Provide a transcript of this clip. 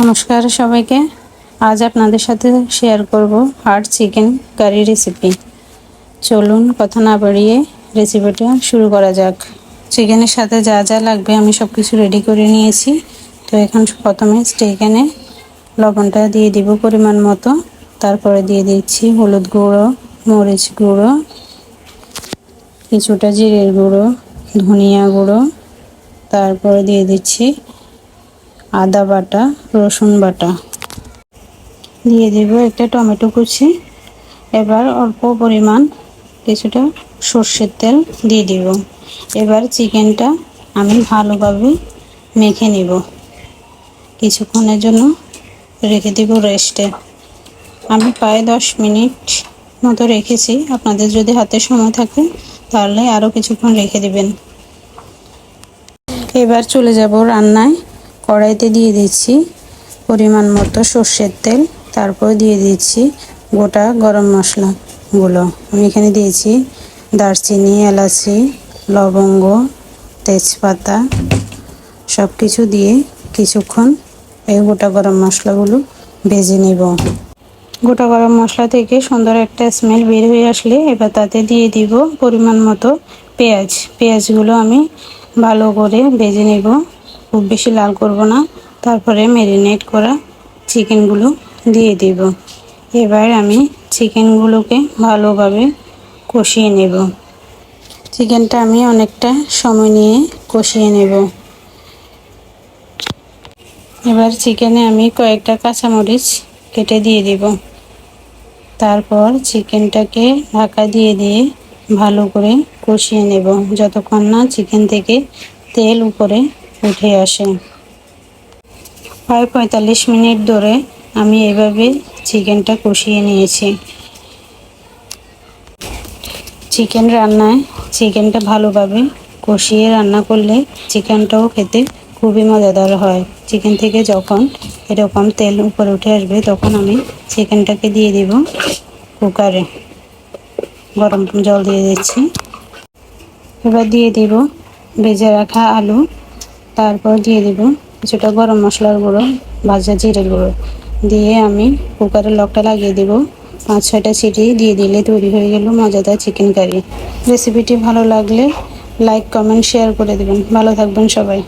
নমস্কার সবাইকে। আজ আপনাদের সাথে শেয়ার করব হার্ড চিকেন কারি রেসিপি চলুন কথা না বাড়িয়ে রেসিপিটা শুরু করা যাক। চিকেনের সাথে যা যা লাগবে আমি সব কিছু রেডি করে নিয়েছি। তো এখন প্রথমে চিকেনে লবণটা দিয়ে দিব পরিমাণ মতো। তারপরে দিয়ে দিচ্ছি হলুদ গুঁড়ো, মরিচ গুঁড়ো, কিছুটা জিরের গুঁড়ো, ধনিয়া গুঁড়ো। তারপরে দিয়ে দিচ্ছি আদা বাটা, রসুন বাটা। দিয়ে দেব একটা টমেটো কুচি। এবার অল্প পরিমাণ কিছুটা সর্ষের তেল দিয়ে দিব। এবার চিকেনটা আমি ভালোভাবে মেখে নেব। কিছুক্ষণের জন্য রেখে দেব রেস্টে। আমি প্রায় দশ মিনিট মতো রেখেছি। আপনাদের যদি হাতে সময় থাকে, তাহলে আরও কিছুক্ষণ রেখে দেবেন। এবার চলে যাব রান্নায়। কড়াইতে দিয়ে দিচ্ছি পরিমাণ মতো সর্ষের তেল, তারপর দিয়ে দিচ্ছি গোটা গরম মশলাগুলো। আমি এখানে দিয়েছি দারচিনি, এলাচি, লবঙ্গ, তেজপাতা সব কিছু দিয়ে কিছুক্ষণ এই গোটা গরম মশলাগুলো ভেজে নেব। গোটা গরম মশলা থেকে সুন্দর একটা স্মেল বের হয়ে আসলে এবার তাতে দিয়ে দিব পরিমাণ মতো পেঁয়াজ। পেঁয়াজগুলো আমি ভালো করে ভেজে নেব। খুব বেশি লাল করব না। তারপরে ম্যারিনেট করা চিকেনগুলো দিয়ে দেব। এবার আমি চিকেনগুলোকে ভালোভাবে কষিয়ে নেব। চিকেনটা আমি অনেকটা সময় নিয়ে কষিয়ে নেব। এবার চিকেনে আমি কয়েকটা কাঁচামরিচ কেটে দিয়ে দেব। তারপর চিকেনটাকে ঢাকা দিয়ে দিয়ে ভালো করে কষিয়ে নেব। যতক্ষণ না চিকেন থেকে তেল উপরে উঠে আসে। প্রায় পঁয়তাল্লিশ মিনিট ধরে আমি এভাবে চিকেনটা কষিয়ে নিয়েছি। চিকেন রান্নায় চিকেনটা ভালোভাবে কষিয়ে রান্না করলে চিকেনটাও খেতে খুবই মজাদার হয়। চিকেন থেকে যখন এরকম তেল উপরে উঠে আসবে তখন আমি চিকেনটাকে দিয়ে দিব কুকারে। গরম জল দিয়ে দিচ্ছি। এবার দিয়ে দিব ভেজে রাখা আলু। তারপর দিয়ে দিব কিছুটা গরম মশলার গুঁড়ো, ভাজা জিরের গুঁড়ো। দিয়ে আমি কুকারের লকটা লাগিয়ে দিব। পাঁচ, ছয়টা সিটি দিয়ে দিলে তৈরি হয়ে গেল মজাদার চিকেন কারি রেসিপিটি ভালো লাগলে লাইক কমেন্ট শেয়ার করে দেবেন। ভালো থাকবেন সবাই।